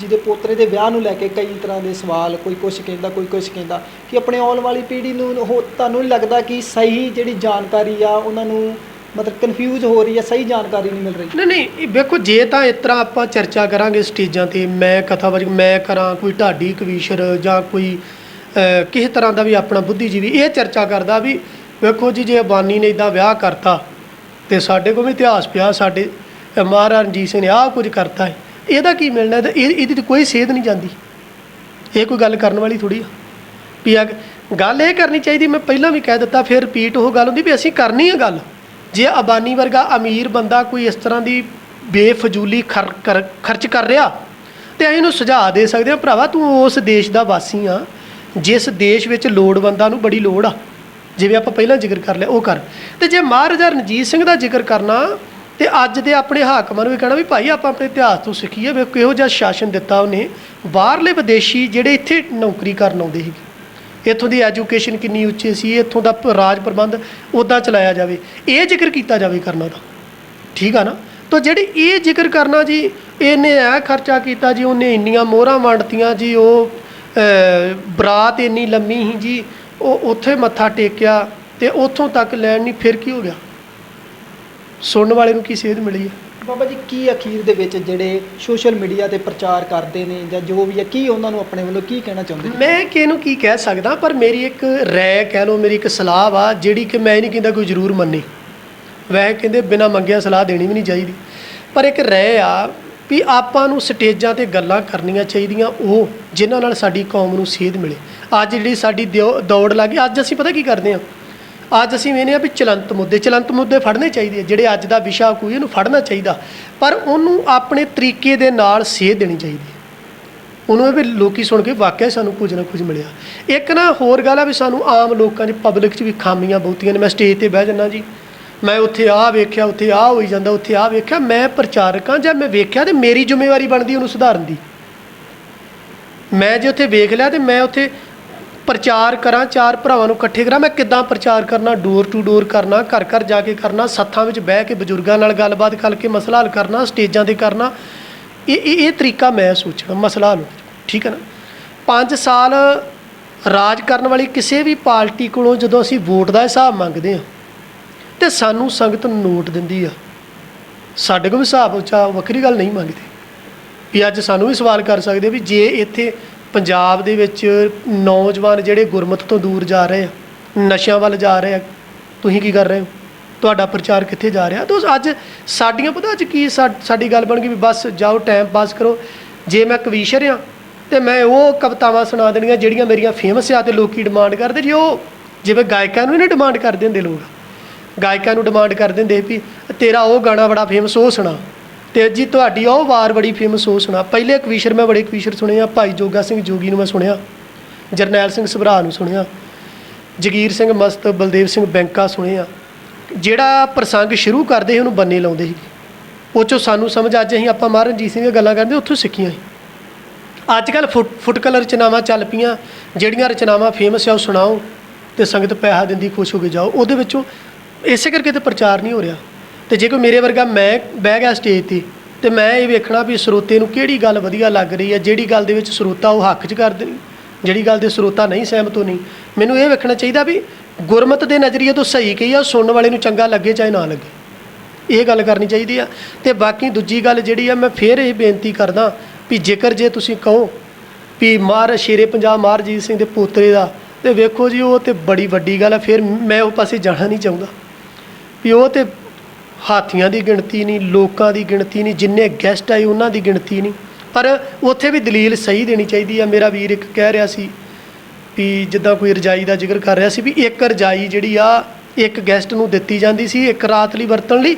ਜੀ ਦੇ ਪੋਤਰੇ ਦੇ ਵਿਆਹ ਨੂੰ ਲੈ ਕੇ ਕਈ ਤਰ੍ਹਾਂ ਦੇ ਸਵਾਲ, ਕੋਈ ਕੁਛ ਕਹਿੰਦਾ, ਕੋਈ ਕੁਛ ਕਹਿੰਦਾ, ਕਿ ਆਪਣੇ ਆਉਣ ਵਾਲੀ ਪੀੜ੍ਹੀ ਨੂੰ, ਉਹ ਤੁਹਾਨੂੰ ਨਹੀਂ ਲੱਗਦਾ ਕਿ ਸਹੀ ਜਿਹੜੀ ਜਾਣਕਾਰੀ ਆ, ਉਹਨਾਂ ਨੂੰ ਮਤਲਬ ਕਨਫਿਊਜ਼ ਹੋ ਰਹੀ ਹੈ ਸਹੀ ਜਾਣਕਾਰੀ ਨਹੀਂ ਮਿਲ ਰਹੀ। ਨਹੀਂ ਨਹੀਂ ਇਹ ਵੇਖੋ ਜੇ ਤਾਂ ਇਸ ਤਰ੍ਹਾਂ ਆਪਾਂ ਚਰਚਾ ਕਰਾਂਗੇ ਸਟੇਜਾਂ ਤੇ ਮੈਂ ਕਥਾਵਾਚਕ ਮੈਂ ਕਰਾਂ ਕੋਈ ਢਾਡੀ ਕਵੀਸ਼ਰ ਜਾਂ ਕੋਈ ਕਿਸੇ ਤਰ੍ਹਾਂ ਦਾ ਵੀ ਆਪਣਾ ਬੁੱਧੀਜੀਵੀ ਇਹ ਚਰਚਾ ਕਰਦਾ ਵੀ ਵੇਖੋ ਜੀ ਜੇ ਅਬਾਨੀ ਨੇ ਇਦਾਂ ਵਿਆਹ ਕਰਤਾ ਤੇ ਸਾਡੇ ਕੋਲ ਵੀ ਇਤਿਹਾਸ ਪਿਆ ਸਾਡੇ ਅਹ, ਮਹਾਰਾਜਾ ਰਣਜੀਤ ਸਿੰਘ ਨੇ ਆਹ ਕੁਝ ਕਰਤਾ ਹੈ ਇਹਦਾ ਕੀ ਮਿਲਣਾ ਤੇ ਇਹ ਇਹਦੀ ਤੇ ਕੋਈ ਸੇਧ ਨਹੀਂ ਜਾਂਦੀ। ਇਹ ਕੋਈ ਗੱਲ ਕਰਨ ਵਾਲੀ ਥੋੜੀ ਆ। ਵੀ ਆ ਗੱਲ ਇਹ ਕਰਨੀ ਚਾਹੀਦੀ ਮੈਂ ਪਹਿਲਾਂ ਵੀ ਕਹਿ ਦਿੱਤਾ ਫਿਰ ਰਿਪੀਟ ਉਹ ਗੱਲ ਹੁੰਦੀ ਵੀ ਅਸੀਂ ਕਰਨੀ ਆ ਗੱਲ। ਜੇ ਅਬਾਨੀ ਵਰਗਾ ਅਮੀਰ ਬੰਦਾ ਕੋਈ ਇਸ ਤਰ੍ਹਾਂ ਦੀ ਬੇਫਜ਼ੂਲੀ ਖਰ- ਕਰ- ਖਰਚ ਕਰ ਰਿਹਾ, ਤੇ ਅਸੀਂ ਇਹਨੂੰ ਸੁਝਾਅ ਦੇ ਸਕਦੇ ਹਾਂ, ਭਰਾਵਾ ਤੂੰ ਉਸ ਦੇਸ਼ ਦਾ ਵਾਸੀ ਆ, ਜਿਸ ਦੇਸ਼ ਵਿੱਚ ਲੋੜਵੰਦਾਂ ਨੂੰ ਬੜੀ ਲੋੜ ਆ। ਜਿਵੇਂ ਆਪਾਂ ਪਹਿਲਾਂ ਜ਼ਿਕਰ ਕਰ ਲਿਆ, ਉਹ ਕਰ। ਤੇ ਜੇ ਮਹਾਰਾਜਾ ਰਣਜੀਤ ਸਿੰਘ ਦਾ ਜ਼ਿਕਰ ਕਰਨਾ, ਤੇ ਅੱਜ ਦੇ ਆਪਣੇ ਹਾਕਮਾਂ ਨੂੰ ਵੀ ਕਹਿਣਾ ਵੀ ਭਾਈ ਆਪਾਂ ਆਪਣੇ ਇਤਿਹਾਸ ਤੋਂ ਸਿੱਖੀਏ ਵੀ ਕਿਹੋ ਜਿਹਾ ਸ਼ਾਸਨ ਦਿੱਤਾ ਉਹਨੇ। ਬਾਹਰਲੇ ਵਿਦੇਸ਼ੀ ਜਿਹੜੇ ਇੱਥੇ ਨੌਕਰੀ ਕਰਨ ਆਉਂਦੇ ਸੀ ਇੱਥੋਂ ਦੀ ਐਜੂਕੇਸ਼ਨ ਕਿੰਨੀ ਉੱਚੀ ਸੀ, ਇੱਥੋਂ ਦਾ ਰਾਜ ਪ੍ਰਬੰਧ ਉੱਦਾਂ ਚਲਾਇਆ ਜਾਵੇ। ਇਹ ਜ਼ਿਕਰ ਕੀਤਾ ਜਾਵੇ ਕਰਨਾ ਦਾ ਠੀਕ ਆ ਨਾ? ਤਾਂ ਜਿਹੜੀ ਇਹ ਜ਼ਿਕਰ ਕਰਨਾ ਜੀ, ਇਹਨੇ ਇਹ ਖਰਚਾ ਕੀਤਾ ਜੀ, ਉਹਨੇ ਇੰਨੀਆਂ ਮੋਹਰਾਂ ਵੰਡਤੀਆਂ ਜੀ, ਉਹ ਬਰਾਤ ਇੰਨੀ ਲੰਮੀ ਸੀ ਜੀ, ਉਹ ਉੱਥੇ ਮੱਥਾ ਟੇਕਿਆ ਤੇ ਉੱਥੋਂ ਤੱਕ ਲੈਣ ਨਹੀਂ ਫਿਰ ਕੀ ਹੋ ਗਿਆ? ਸੁਣਨ ਵਾਲੇ ਨੂੰ ਕੀ ਸੇਧ ਮਿਲੀ ਹੈ ਬਾਬਾ ਜੀ, ਕੀ ਅਖੀਰ ਦੇ ਵਿੱਚ ਜਿਹੜੇ ਸੋਸ਼ਲ ਮੀਡੀਆ ਤੇ ਪ੍ਰਚਾਰ ਕਰਦੇ ਨੇ ਜਾਂ ਜੋ ਵੀ ਹੈ, ਕੀ ਉਹਨਾਂ ਨੂੰ ਆਪਣੇ ਵੱਲੋਂ ਕੀ ਕਹਿਣਾ ਚਾਹੁੰਦੇ ਨੇ? ਮੈਂ ਕਿਹਨੂੰ ਕੀ ਕਹਿ ਸਕਦਾ, ਪਰ ਮੇਰੀ ਇੱਕ ਰਾਏ ਕਹਿ ਲਓ, ਮੇਰੀ ਇੱਕ ਸਲਾਹ ਵਾ, ਜਿਹੜੀ ਕਿ ਮੈਂ ਨਹੀਂ ਕਹਿੰਦਾ ਕੋਈ ਜ਼ਰੂਰ ਮੰਨੇ। ਵੈਸੇ ਕਹਿੰਦੇ ਬਿਨਾ ਮੰਗਿਆ ਸਲਾਹ ਦੇਣੀ ਵੀ ਨਹੀਂ ਚਾਹੀਦੀ। ਪਰ ਇੱਕ ਰਾਏ ਆ ਵੀ ਆਪਾਂ ਨੂੰ ਸਟੇਜਾਂ ਤੇ ਗੱਲਾਂ ਕਰਨੀਆਂ ਚਾਹੀਦੀਆਂ, ਉਹ ਜਿਨ੍ਹਾਂ ਨਾਲ ਸਾਡੀ ਕੌਮ ਨੂੰ ਸੇਧ ਮਿਲੇ। ਅੱਜ ਜਿਹੜੀ ਸਾਡੀ ਦਿਓ- ਦੌੜ ਲੱਗੀ ਅੱਜ ਅਸੀਂ ਪਤਾ ਕੀ ਕਰਦੇ ਹਾਂ? ਅੱਜ ਅਸੀਂ ਵੇਖਦੇ ਆ ਵੀ ਚਲੰਤ ਮੁੱਦੇ ਚਲੰਤ ਮੁੱਦੇ ਫੜਨੇ ਚਾਹੀਦੇ ਆ, ਜਿਹੜੇ ਅੱਜ ਦਾ ਵਿਸ਼ਾ ਕੋਈ ਉਹਨੂੰ ਫੜਨਾ ਚਾਹੀਦਾ, ਪਰ ਉਹਨੂੰ ਆਪਣੇ ਤਰੀਕੇ ਦੇ ਨਾਲ ਸੇਧ ਦੇਣੀ ਚਾਹੀਦੀ ਉਹਨੂੰ ਇਹ ਵੀ ਲੋਕੀ ਸੁਣ ਕੇ ਵਾਕਿਆ ਸਾਨੂੰ ਕੁਝ ਨਾ ਕੁਝ ਮਿਲਿਆ। ਇੱਕ ਨਾ ਹੋਰ ਗੱਲ ਆ ਵੀ ਸਾਨੂੰ ਆਮ ਲੋਕਾਂ 'ਚ ਪਬਲਿਕ 'ਚ ਵੀ ਖਾਮੀਆਂ ਬਹੁਤੀਆਂ ਨੇ। ਮੈਂ ਸਟੇਜ ਤੇ ਬਹਿ ਜੰਨਾ ਜੀ। ਮੈਂ ਉੱਥੇ ਆਹ ਵੇਖਿਆ, ਉੱਥੇ ਆਹ ਹੋਈ ਜਾਂਦਾ, ਉੱਥੇ ਆਹ ਵੇਖਿਆ। ਮੈਂ ਪ੍ਰਚਾਰਕ ਹਾਂ ਜਾਂ ਮੈਂ ਵੇਖਿਆ ਤੇ ਮੇਰੀ ਜ਼ਿੰਮੇਵਾਰੀ ਬਣਦੀ ਉਹਨੂੰ ਸੁਧਾਰਨ ਦੀ। ਮੈਂ ਜੇ ਉੱਥੇ ਵੇਖ ਲਿਆ ਤੇ ਮੈਂ ਉੱਥੇ ਪ੍ਰਚਾਰ ਕਰਾਂ, ਚਾਰ ਭਰਾਵਾਂ ਨੂੰ ਇਕੱਠੇ ਕਰਾਂ, ਮੈਂ ਕਿੱਦਾਂ ਪ੍ਰਚਾਰ ਕਰਨਾ ਡੋਰ ਟੂ ਡੋਰ ਕਰਨਾ, ਘਰ ਘਰ ਜਾ ਕੇ ਕਰਨਾ, ਸੱਥਾਂ ਵਿੱਚ ਬਹਿ ਕੇ ਬਜ਼ੁਰਗਾਂ ਨਾਲ ਗੱਲਬਾਤ ਕਰਕੇ ਮਸਲਾ ਹੱਲ ਕਰਨਾ, ਸਟੇਜਾਂ ਤੇ ਕਰਨਾ, ਇਹ ਇਹ ਤਰੀਕਾ ਮੈਂ ਸੋਚਣਾ ਮਸਲਾ ਹੱਲ ਠੀਕ ਹੈ ਨਾ? 5 ਸਾਲ ਰਾਜ ਕਰਨ ਵਾਲੀ ਕਿਸੇ ਵੀ ਪਾਰਟੀ ਕੋਲੋਂ ਜਦੋਂ ਅਸੀਂ ਵੋਟ ਦਾ ਹਿਸਾਬ ਮੰਗਦੇ ਹਾਂ, ਤੇ ਸਾਨੂੰ ਸੰਗਤ ਨੋਟ ਦਿੰਦੀ ਆ। ਸਾਡੇ ਕੋਲ ਵੀ ਹਿਸਾਬ ਉੱਚਾ ਵੱਖਰੀ ਗੱਲ ਨਹੀਂ ਮੰਗਦੇ। ਵੀ ਅੱਜ ਸਾਨੂੰ ਵੀ ਸਵਾਲ ਕਰ ਸਕਦੇ ਵੀ ਜੇ ਇੱਥੇ ਪੰਜਾਬ ਦੇ ਵਿੱਚ ਨੌਜਵਾਨ ਜਿਹੜੇ ਗੁਰਮਤ ਤੋਂ ਦੂਰ ਜਾ ਰਹੇ ਆ, ਨਸ਼ਿਆਂ ਵੱਲ ਜਾ ਰਹੇ ਆ, ਤੁਸੀਂ ਕੀ ਕਰ ਰਹੇ ਹੋ? ਤੁਹਾਡਾ ਪ੍ਰਚਾਰ ਕਿੱਥੇ ਜਾ ਰਿਹਾ? ਤਾਂ ਅੱਜ ਸਾਡੀਆਂ, ਪਤਾ ਅੱਜ ਕੀ ਸਾਡੀ ਗੱਲ ਬਣ ਗਈ ਵੀ ਬਸ ਜਾਓ ਟਾਈਮ ਪਾਸ ਕਰੋ। ਜੇ ਮੈਂ ਕਵੀਸ਼ਰ ਆ, ਤੇ ਮੈਂ ਉਹ ਕਵਿਤਾਵਾਂ ਸੁਣਾ ਦੇਣੀਆਂ ਜਿਹੜੀਆਂ ਮੇਰੀਆਂ ਫੇਮਸ ਆ ਤੇ ਲੋਕੀ ਡਿਮਾਂਡ ਕਰਦੇ। ਜੀ ਉਹ, ਜਿਵੇਂ ਗਾਇਕਾਂ ਨੂੰ ਹੀ ਡਿਮਾਂਡ ਕਰਦੇ ਹੁੰਦੇ ਲੋਕ। ਗਾਇਕਾਂ ਨੂੰ ਡਿਮਾਂਡ ਕਰਦੇ ਹੁੰਦੇ ਵੀ ਤੇਰਾ ਉਹ ਗਾਣਾ ਬੜਾ ਫੇਮਸ ਉਹ ਸੁਣਾ। ਤੇ ਜੀ ਤੁਹਾਡੀ ਉਹ ਵਾਰ ਬੜੀ ਫੇਮਸ ਹੋ ਸੁਣਾ। ਪਹਿਲੇ ਕਵੀਸ਼ਰ ਮੈਂ ਬੜੇ ਕਵੀਸ਼ਰ ਸੁਣੇ ਆ ਭਾਈ ਜੋਗਾ ਸਿੰਘ ਜੋਗੀ ਨੂੰ ਮੈਂ ਸੁਣਿਆ, ਜਰਨੈਲ ਸਿੰਘ ਸਭਰਾ ਨੂੰ ਸੁਣਿਆ, ਜਗੀਰ ਸਿੰਘ ਮਸਤ, ਬਲਦੇਵ ਸਿੰਘ ਬੈਂਕਾ ਸੁਣੇ ਆ ਜਿਹੜਾ ਪ੍ਰਸੰਗ ਸ਼ੁਰੂ ਕਰਦੇ ਸੀ, ਉਹਨੂੰ ਬੰਨੇ ਲਾਉਂਦੇ ਸੀ। ਉਹ ਚੋਂ ਸਾਨੂੰ ਸਮਝ, ਅੱਜ ਅਸੀਂ ਆਪਾਂ ਮਹਾਰਾਜ ਸਿੰਘ ਦੀਆਂ ਗੱਲਾਂ ਕਰਦੇ, ਉੱਥੋਂ ਸਿੱਖੀਆਂ ਸੀ। ਅੱਜ ਕੱਲ ਫੁੱਟ ਫੁਟਕਲ ਰਚਨਾਵਾਂ ਚੱਲ ਪਈਆਂ, ਜਿਹੜੀਆਂ ਰਚਨਾਵਾਂ ਫੇਮਸ ਆ, ਉਹ ਸੁਣਾਓ ਤੇ ਸੰਗਤ ਪੈਸਾ ਦਿੰਦੀ, ਖੁਸ਼ ਹੋ ਕੇ ਜਾਓ। ਉਹਦੇ ਵਿੱਚੋਂ ਇਸੇ ਕਰਕੇ ਤੇ ਪ੍ਰਚਾਰ ਨਹੀਂ ਹੋ ਰਿਹਾ। ਤੇ ਜੇ ਕੋਈ ਮੇਰੇ ਵਰਗਾ ਮੈਂ ਬਹਿ ਗਿਆ ਸਟੇਜ ਤੇ ਤੇ ਮੈਂ ਇਹ ਵੇਖਣਾ ਵੀ ਸਰੋਤੇ ਨੂੰ ਕਿਹੜੀ ਗੱਲ ਵਧੀਆ ਲੱਗ ਰਹੀ ਹੈ, ਜਿਹੜੀ ਗੱਲ ਦੇ ਵਿੱਚ ਸਰੋਤਾ ਉਹ ਹੱਕ 'ਚ ਕਰਦੇ ਜਿਹੜੀ ਗੱਲ ਦੇ ਸਰੋਤਾ ਨਹੀਂ ਸਹਿਮਤ ਹੋ ਨਹੀਂ ਮੈਨੂੰ ਇਹ ਵੇਖਣਾ ਚਾਹੀਦਾ ਵੀ ਗੁਰਮਤ ਦੇ ਨਜ਼ਰੀਏ ਤੋਂ ਸਹੀ ਕਹੀ ਆ ਸੁਣਨ ਵਾਲੇ ਨੂੰ ਚੰਗਾ ਲੱਗੇ ਚਾਹੇ ਨਾ ਲੱਗੇ। ਇਹ ਗੱਲ ਕਰਨੀ ਚਾਹੀਦੀ ਆ। ਤੇ ਬਾਕੀ ਦੂਜੀ ਗੱਲ ਜਿਹੜੀ ਆ, ਮੈਂ ਫੇਰ ਇਹ ਬੇਨਤੀ ਕਰਦਾ ਵੀ ਜੇਕਰ ਜੇ ਤੁਸੀਂ ਕਹੋ ਵੀ ਮਾਰ ਸ਼ੇਰੇ ਪੰਜਾਬ ਮਹਾਰਜੀਤ ਸਿੰਘ ਦੇ ਪੋਤਰੇ ਦਾ, ਤੇ ਵੇਖੋ ਜੀ ਉਹ ਤੇ ਬੜੀ ਵੱਡੀ ਗੱਲ ਆ, ਫਿਰ ਮੈਂ ਉਹ ਪਾਸੇ ਜਾਣਾ ਨਹੀਂ ਚਾਹੁੰਦਾ। ਵੀ ਉਹ ਤੇ ਹਾਥੀਆਂ ਦੀ ਗਿਣਤੀ ਨਹੀਂ, ਲੋਕਾਂ ਦੀ ਗਿਣਤੀ ਨਹੀਂ, ਜਿੰਨੇ ਗੈਸਟ ਆਏ ਉਹਨਾਂ ਦੀ ਗਿਣਤੀ ਨਹੀਂ। ਪਰ ਉੱਥੇ ਵੀ ਦਲੀਲ ਸਹੀ ਦੇਣੀ ਚਾਹੀਦੀ ਆ। ਮੇਰਾ ਵੀਰ ਇੱਕ ਕਹਿ ਰਿਹਾ ਸੀ ਵੀ ਜਿੱਦਾਂ ਕੋਈ ਰਜਾਈ ਦਾ ਜ਼ਿਕਰ ਕਰ ਰਿਹਾ ਸੀ ਵੀ ਇੱਕ ਰਜਾਈ ਜਿਹੜੀ ਆ, ਇੱਕ ਗੈਸਟ ਨੂੰ ਦਿੱਤੀ ਜਾਂਦੀ ਸੀ, ਇੱਕ ਰਾਤ ਲਈ ਵਰਤਣ ਲਈ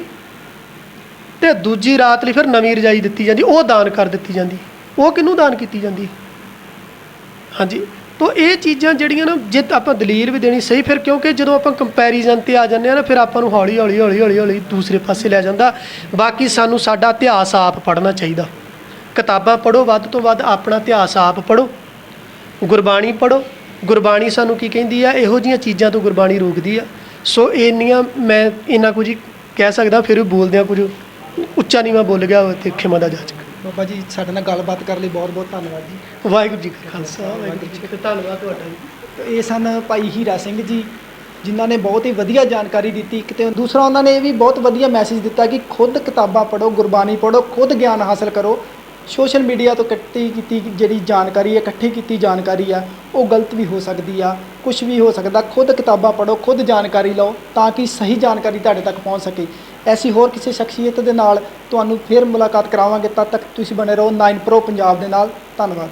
ਤੇ ਦੂਜੀ ਰਾਤ ਲਈ ਫਿਰ ਨਵੀਂ ਰਜਾਈ ਦਿੱਤੀ ਜਾਂਦੀ, ਉਹ ਦਾਨ ਕਰ ਦਿੱਤੀ ਜਾਂਦੀ। ਉਹ ਕਿਹਨੂੰ ਦਾਨ ਕੀਤੀ ਜਾਂਦੀ? ਹਾਂਜੀ। ਤੋ ਇਹ ਚੀਜ਼ਾਂ ਜਿਹੜੀਆਂ ਨਾ, ਜੇ ਆਪਾਂ ਦਲੀਲ ਵੀ ਦੇਣੀ ਸਹੀ, ਫਿਰ ਕਿਉਂਕਿ ਜਦੋਂ ਆਪਾਂ ਕੰਪੈਰੀਜ਼ਨ ਤੇ ਆ ਜਾਂਦੇ ਆ ਨਾ, ਫਿਰ ਆਪਾਂ ਨੂੰ ਹੌਲੀ ਹੌਲੀ ਹੌਲੀ ਹੌਲੀ ਹੌਲੀ ਦੂਸਰੇ ਪਾਸੇ ਲੈ ਜਾਂਦਾ। ਬਾਕੀ ਸਾਨੂੰ ਸਾਡਾ ਇਤਿਹਾਸ ਆਪ ਪੜ੍ਹਨਾ ਚਾਹੀਦਾ। ਕਿਤਾਬਾਂ ਪੜ੍ਹੋ, ਵੱਧ ਤੋਂ ਵੱਧ ਆਪਣਾ ਇਤਿਹਾਸ ਆਪ ਪੜ੍ਹੋ। ਗੁਰਬਾਣੀ ਪੜ੍ਹੋ। ਗੁਰਬਾਣੀ ਸਾਨੂੰ ਕੀ ਕਹਿੰਦੀ ਆ? ਇਹੋ ਜੀਆਂ ਚੀਜ਼ਾਂ ਤੋਂ ਗੁਰਬਾਣੀ ਰੋਕਦੀ ਆ। ਸੋ ਇੰਨੀਆਂ ਮੈਂ ਇੰਨਾ ਕੁਝ ਹੀ ਕਹਿ ਸਕਦਾ, ਫਿਰ ਵੀ ਬੋਲਦਿਆਂ ਕੁਝ ਉੱਚਾ ਨਹੀਂ ਮੈਂ ਬੋਲ ਗਿਆ ਤੇ ਖਿਮਾ ਦਾ ਜਾਚਕ। ਬਾਬਾ ਜੀ ਸਾਡੇ ਨਾਲ ਗੱਲਬਾਤ ਕਰਨ ਲਈ ਬਹੁਤ ਬਹੁਤ ਧੰਨਵਾਦ ਜੀ। ਵਾਹਿਗੁਰੂ ਜੀ ਕਾ ਖਾਲਸਾ ਵਾਹਿਗੁਰੂ ਜੀ ਕੀ ਧੰਨਵਾਦ ਤੁਹਾਡਾ ਜੀ। ਇਹ ਸਨ ਭਾਈ ਹੀਰਾ ਸਿੰਘ ਜੀ ਜਿਨ੍ਹਾਂ ਨੇ ਬਹੁਤ ਹੀ ਵਧੀਆ ਜਾਣਕਾਰੀ ਦਿੱਤੀ। ਇੱਕ ਤੇ ਦੂਸਰਾ ਉਹਨਾਂ ਨੇ ਇਹ ਵੀ ਬਹੁਤ ਵਧੀਆ ਮੈਸੇਜ ਦਿੱਤਾ ਕਿ ਖੁਦ ਕਿਤਾਬਾਂ ਪੜ੍ਹੋ ਗੁਰਬਾਣੀ ਪੜ੍ਹੋ ਖੁਦ ਗਿਆਨ ਹਾਸਲ ਕਰੋ। ਸੋਸ਼ਲ ਮੀਡੀਆ ਤੋਂ ਇਕੱਠੀ ਕੀਤੀ ਜਿਹੜੀ ਜਾਣਕਾਰੀ ਹੈ, ਇਕੱਠੀ ਕੀਤੀ ਜਾਣਕਾਰੀ ਆ, ਉਹ ਗਲਤ ਵੀ ਹੋ ਸਕਦੀ ਆ ਕੁਝ ਵੀ ਹੋ ਸਕਦਾ, ਖੁਦ ਕਿਤਾਬਾਂ ਪੜ੍ਹੋ, ਖੁਦ ਜਾਣਕਾਰੀ ਲਓ ਤਾਂ ਕਿ ਸਹੀ ਜਾਣਕਾਰੀ ਤੁਹਾਡੇ ਤੱਕ ਪਹੁੰਚ ਸਕੇ। ਐਸੀ ਹੋਰ ਕਿਸੇ ਸ਼ਖਸੀਅਤ ਦੇ ਨਾਲ ਤੁਹਾਨੂੰ ਫਿਰ ਮੁਲਾਕਾਤ ਕਰਾਵਾਂਗੇ, ਤਦ ਤੱਕ ਤੁਸੀਂ ਬਣੇ ਰਹੋ 9 ਪ੍ਰੋ ਪੰਜਾਬ ਦੇ ਨਾਲ। ਧੰਨਵਾਦ।